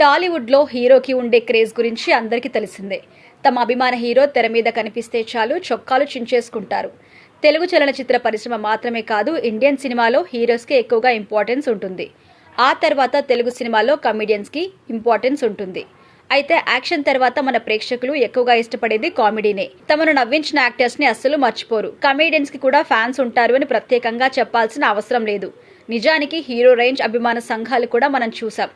టాలీవుడ్లో హీరోకి ఉండే క్రేజ్ గురించి అందరికీ తెలిసిందే. తమ అభిమాన హీరో తెర మీద కనిపిస్తే చాలు చొక్కాలు చించేసుకుంటారు. తెలుగు చలనచిత్ర పరిశ్రమ మాత్రమే కాదు ఇండియన్ సినిమాలో హీరోస్కి ఎక్కువగా ఇంపార్టెన్స్ ఉంటుంది. ఆ తర్వాత తెలుగు సినిమాలో కమెడియన్స్కి ఇంపార్టెన్స్ ఉంటుంది. అయితే యాక్షన్ తర్వాత మన ప్రేక్షకులు ఎక్కువగా ఇష్టపడేది కామెడీనే. తమను నవ్వించిన యాక్టర్స్ని అస్సలు మర్చిపోరు. కమెడియన్స్కి కూడా ఫ్యాన్స్ ఉంటారు అని ప్రత్యేకంగా చెప్పాల్సిన అవసరం లేదు. నిజానికి హీరో రేంజ్ అభిమాన సంఘాలు కూడా మనం చూసాం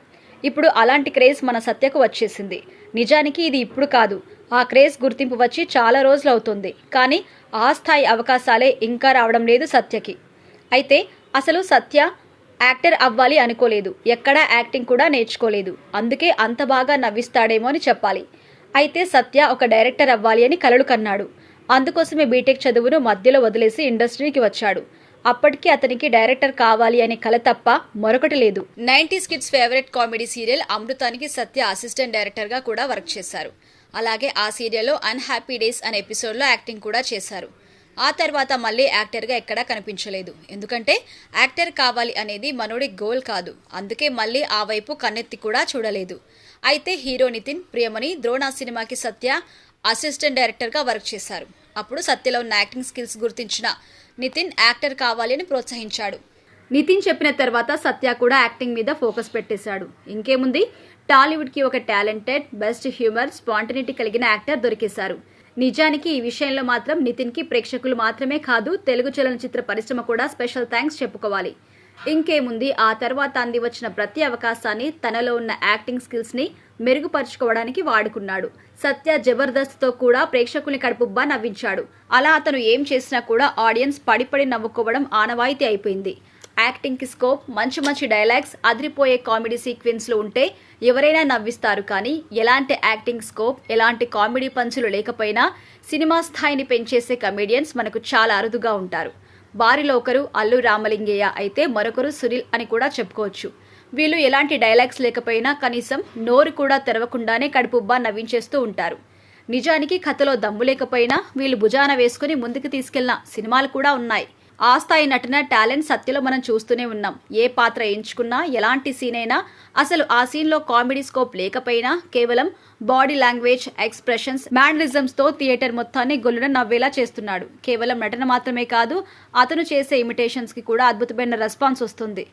ఇప్పుడు అలాంటి క్రేజ్ మన సత్యకు వచ్చేసింది. నిజానికి ఇది ఇప్పుడు కాదు. ఆ క్రేజ్ గుర్తింపు వచ్చి చాలా రోజులు అవుతుంది. కానీ ఆ స్థాయి అవకాశాలే ఇంకా రావడం లేదు సత్యకి. అయితే అసలు సత్య యాక్టర్ అవ్వాలి అనుకోలేదు. ఎక్కడా యాక్టింగ్ కూడా నేర్చుకోలేదు. అందుకే అంత బాగా నవ్విస్తాడేమో అని చెప్పాలి. అయితే సత్య ఒక డైరెక్టర్ అవ్వాలి అని కలలు కన్నాడు. అందుకోసమే బీటెక్ చదువును మధ్యలో వదిలేసి ఇండస్ట్రీకి వచ్చాడు. అప్పటికి అతనికి డైరెక్టర్ కావాలి అనే కల తప్ప మరొకటి లేదు. Nineties kids favourite comedy serial అమృతానికి Satya assistant డైరెక్టర్గా కూడా వర్క్ చేశారు. అలాగే ఆ సీరియల్లో అన్హ్యాపీ డేస్ అనే ఎపిసోడ్లో యాక్టింగ్ కూడా చేశారు. ఆ తర్వాత మళ్ళీ యాక్టర్గా ఎక్కడా కనిపించలేదు. ఎందుకంటే యాక్టర్ కావాలి అనేది మనోడి గోల్ కాదు. అందుకే మళ్ళీ ఆ వైపు కన్నెత్తి కూడా చూడలేదు. అయితే హీరో నితిన్ ప్రియమణి ద్రోణ సినిమాకి సత్య అసిస్టెంట్ డైరెక్టర్గా వర్క్ చేశారు. అప్పుడు సత్యలో ఉన్న యాక్టింగ్ స్కిల్స్ గుర్తించిన నితిన్ యాక్టర్ కావాలి అని ప్రోత్సహించాడు. నితిన్ చెప్పిన తర్వాత సత్య కూడా యాక్టింగ్ మీద ఫోకస్ పెట్టేశాడు. ఇంకేముంది? టాలీవుడ్కి ఒక టాలెంటెడ్ బెస్ట్ హ్యూమర్ స్పాంటనిటీ కలిగిన యాక్టర్ దొరికేశారు. నిజానికి ఈ విషయంలో మాత్రం నితిన్కి ప్రేక్షకులు మాత్రమే కాదు తెలుగు చలనచిత్ర పరిశ్రమ కూడా స్పెషల్ థ్యాంక్స్ చెప్పుకోవాలి. ఇంకేముంది? ఆ తర్వాత అంది వచ్చిన ప్రతి అవకాశాన్ని తనలో ఉన్న యాక్టింగ్ స్కిల్స్ని మెరుగుపరుచుకోవడానికి వాడుకున్నాడు. సత్య జబర్దస్త్తో కూడా ప్రేక్షకుల్ని కడుపుబ్బా నవ్వించాడు. అలా అతను ఏం చేసినా కూడా ఆడియన్స్ పడిపడి నవ్వుకోవడం ఆనవాయితీ అయిపోయింది. యాక్టింగ్కి స్కోప్ మంచి మంచి డైలాగ్స్ అదిరిపోయే కామెడీ సీక్వెన్స్లు ఉంటే ఎవరైనా నవ్విస్తారు కానీ ఎలాంటి యాక్టింగ్ స్కోప్ ఎలాంటి కామెడీ పంచులు లేకపోయినా సినిమా స్థాయిని పెంచేసే కమెడియన్స్ మనకు చాలా అరుదుగా ఉంటారు. వారిలో ఒకరు అల్లు రామలింగయ్య అయితే మరొకరు సునీల్ అని కూడా చెప్పుకోవచ్చు. వీళ్ళు ఎలాంటి డైలాగ్స్ లేకపోయినా కనీసం నోరు కూడా తెరవకుండానే కడుపుబ్బా నవ్వించేస్తూ ఉంటారు. నిజానికి కథలో దమ్ము లేకపోయినా వీళ్ళు భుజాన వేసుకుని ముందుకు తీసుకెళ్ళిన సినిమాలు కూడా ఉన్నాయి. ఆ స్థాయి నటన టాలెంట్ సత్యలో మనం చూస్తూనే ఉన్నాం. ఏ పాత్ర ఎంచుకున్నా ఎలాంటి సీన్ అయినా అసలు ఆ సీన్లో కామెడీ స్కోప్ లేకపోయినా కేవలం బాడీ లాంగ్వేజ్ ఎక్స్ప్రెషన్స్ మ్యానరిజమ్స్తో థియేటర్ మొత్తాన్ని గొల్లున నవ్వేలా చేస్తున్నాడు. కేవలం నటన మాత్రమే కాదు అతను చేసే ఇమిటేషన్స్కి కూడా అద్భుతమైన రెస్పాన్స్ వస్తుంది.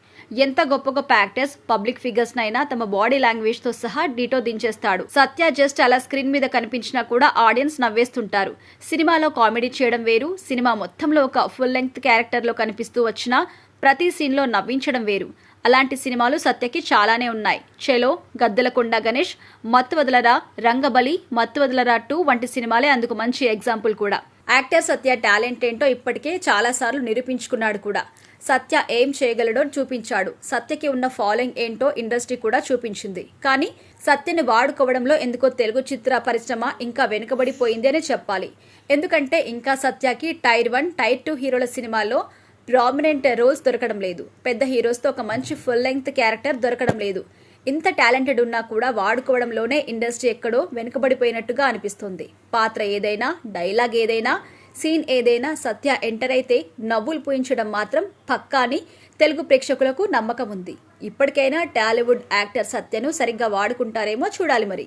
ఎంత గొప్ప గొప్ప యాక్టర్స్ పబ్లిక్ ఫిగర్స్ నైనా తమ బాడీ లాంగ్వేజ్తో సహా డీటో దించేస్తాడు. సత్య జస్ట్ అలా స్క్రీన్ మీద కనిపించినా కూడా ఆడియన్స్ నవ్వేస్తుంటారు. సినిమాలో కామెడీ చేయడం వేరు సినిమా మొత్తంలో ఒక ఫుల్ లెంగ్త్ క్యారెక్టర్లో కనిపిస్తూ వచ్చిన ప్రతి సీన్లో నవ్వించడం వేరు. అలాంటి సినిమాలు సత్యకి చాలానే ఉన్నాయి. చెలో గద్దలకొండ గణేష్ మత్తు వదలరా రంగబలి మత్తు వదలరా టూ వంటి సినిమాలే అందుకు మంచి ఎగ్జాంపుల్ కూడా. యాక్టర్ సత్య టాలెంట్ ఏంటో ఇప్పటికే చాలాసార్లు నిరూపించుకున్నాడు కూడా. సత్య ఏం చేయగలడో చూపించాడు. సత్యకి ఉన్న ఫాలోయింగ్ ఏంటో ఇండస్ట్రీ కూడా చూపించింది. కానీ సత్యని వాడుకోవడంలో ఎందుకో తెలుగు చిత్ర పరిశ్రమ ఇంకా వెనుకబడిపోయింది అని చెప్పాలి. ఎందుకంటే ఇంకా సత్యకి టైర్ వన్ టైర్ టూ హీరోల సినిమాల్లో ప్రామినెంట్ రోల్స్ దొరకడం లేదు. పెద్ద హీరోస్తో ఒక మంచి ఫుల్ లెంగ్త్ క్యారెక్టర్ దొరకడం లేదు. ఇంత టాలెంటెడ్ ఉన్నా కూడా వాడుకోవడంలోనే ఇండస్ట్రీ ఎక్కడో వెనుకబడిపోయినట్టుగా అనిపిస్తుంది. పాత్ర ఏదైనా డైలాగ్ ఏదైనా సీన్ ఏదైనా సత్య ఎంటర్ అయితే నవ్వులు పూయించడం మాత్రం పక్కాని తెలుగు ప్రేక్షకులకు నమ్మకం ఉంది. ఇప్పటికైనా టాలీవుడ్ యాక్టర్ సత్యను సరిగ్గా వాడుకుంటారేమో చూడాలి మరి.